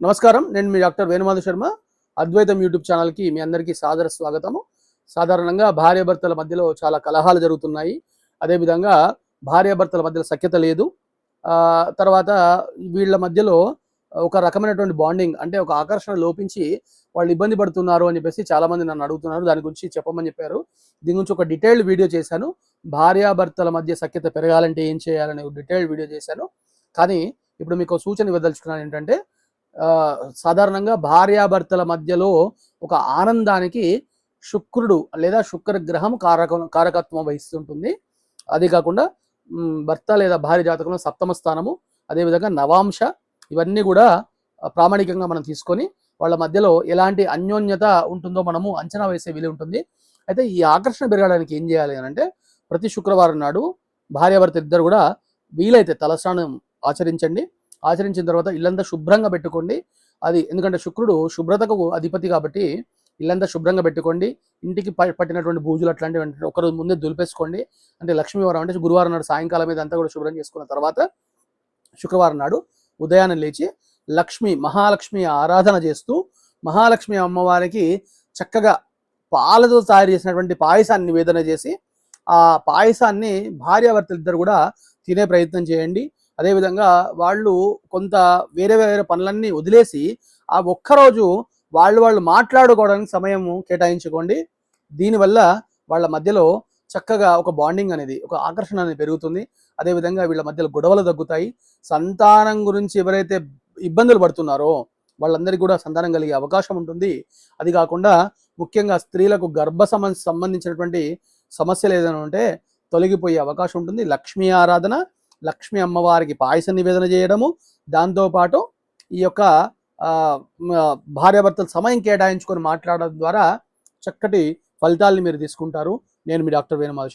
నమస్కారం. నేను మీ డాక్టర్ వేణుమాధు శర్మ. అద్వైతం యూట్యూబ్ ఛానల్కి మీ అందరికీ సాదర స్వాగతము. సాధారణంగా భార్యాభర్తల మధ్యలో చాలా కలహాలు జరుగుతున్నాయి. అదేవిధంగా భార్యాభర్తల మధ్యలో సఖ్యత లేదు. తర్వాత వీళ్ళ మధ్యలో ఒక రకమైనటువంటి బాండింగ్ అంటే ఒక ఆకర్షణ లోపించి వాళ్ళు ఇబ్బంది పడుతున్నారు అని చెప్పేసి చాలామంది నన్ను అడుగుతున్నారు. దాని గురించి చెప్పమని చెప్పారు. దీని గురించి ఒక డీటెయిల్డ్ వీడియో చేశాను. భార్యాభర్తల మధ్య సఖ్యత పెరగాలంటే ఏం చేయాలని ఒక డీటెయిల్డ్ వీడియో చేశాను. కానీ ఇప్పుడు మీకు సూచన ఇవ్వదలుచుకున్నాను ఏంటంటే సాధారణంగా భార్యాభర్తల మధ్యలో ఒక ఆనందానికి శుక్రుడు లేదా శుక్ర గ్రహం కారక కారకత్వం వహిస్తుంటుంది. అది కాకుండా భర్త లేదా భార్య జాతకంలో సప్తమ స్థానము అదేవిధంగా నవాంశ ఇవన్నీ కూడా ప్రామాణికంగా మనం తీసుకొని వాళ్ళ మధ్యలో ఎలాంటి అన్యోన్యత ఉంటుందో మనము అంచనా వేసే వీలు ఉంటుంది. అయితే ఈ ఆకర్షణ పెరగడానికి ఏం చేయాలి అని అంటే ప్రతి శుక్రవారం నాడు భార్యాభర్త ఇద్దరు కూడా వీలైతే తలస్నానం ఆచరించండి. ఆచరించిన తర్వాత ఇల్లంతా శుభ్రంగా పెట్టుకోండి. అది ఎందుకంటే శుక్రుడు శుభ్రతకు అధిపతి కాబట్టి ఇల్లంతా శుభ్రంగా పెట్టుకోండి. ఇంటికి పట్టినటువంటి బూజులు అట్లాంటివి ఒకరోజు ముందే దులిపేసుకోండి. అంటే లక్ష్మీవారం అంటే గురువారం నాడు సాయంకాలం మీద అంతా కూడా శుభ్రం చేసుకున్న తర్వాత శుక్రవారం నాడు ఉదయాన్నే లేచి లక్ష్మి మహాలక్ష్మి ఆరాధన చేస్తూ మహాలక్ష్మి అమ్మవారికి చక్కగా పాలతో తయారు చేసినటువంటి పాయసాన్ని నివేదన చేసి ఆ పాయసాన్ని భార్యాభర్తలు ఇద్దరు కూడా తినే ప్రయత్నం చేయండి. అదేవిధంగా వాళ్ళు కొంత వేరే వేరే పనులన్నీ వదిలేసి ఆ ఒక్కరోజు వాళ్ళు వాళ్ళు మాట్లాడుకోవడానికి సమయం కేటాయించుకోండి. దీనివల్ల వాళ్ళ మధ్యలో చక్కగా ఒక బాండింగ్ అనేది ఒక ఆకర్షణ అనేది పెరుగుతుంది. అదేవిధంగా వీళ్ళ మధ్యలో గొడవలు తగ్గుతాయి. సంతానం గురించి ఎవరైతే ఇబ్బందులు పడుతున్నారో వాళ్ళందరికీ కూడా సంతానం కలిగే అవకాశం ఉంటుంది. అది కాకుండా ముఖ్యంగా స్త్రీలకు గర్భ సంబంధించినటువంటి సమస్యలు ఏదైనా ఉంటే తొలగిపోయే అవకాశం ఉంటుంది. లక్ష్మీ ఆరాధన లక్ష్మీ అమ్మవారికి పాయసం నివేదన చేయడము దాంతోపాటు ఈ యొక్క ఆ, భార్యాభర్తలు సమయం కేటాయించుకొని మాట్లాడడం ద్వారా చక్కటి ఫలితాలను మీరు తీసుకుంటారు. నేను మీ డాక్టర్ వేణుమాధ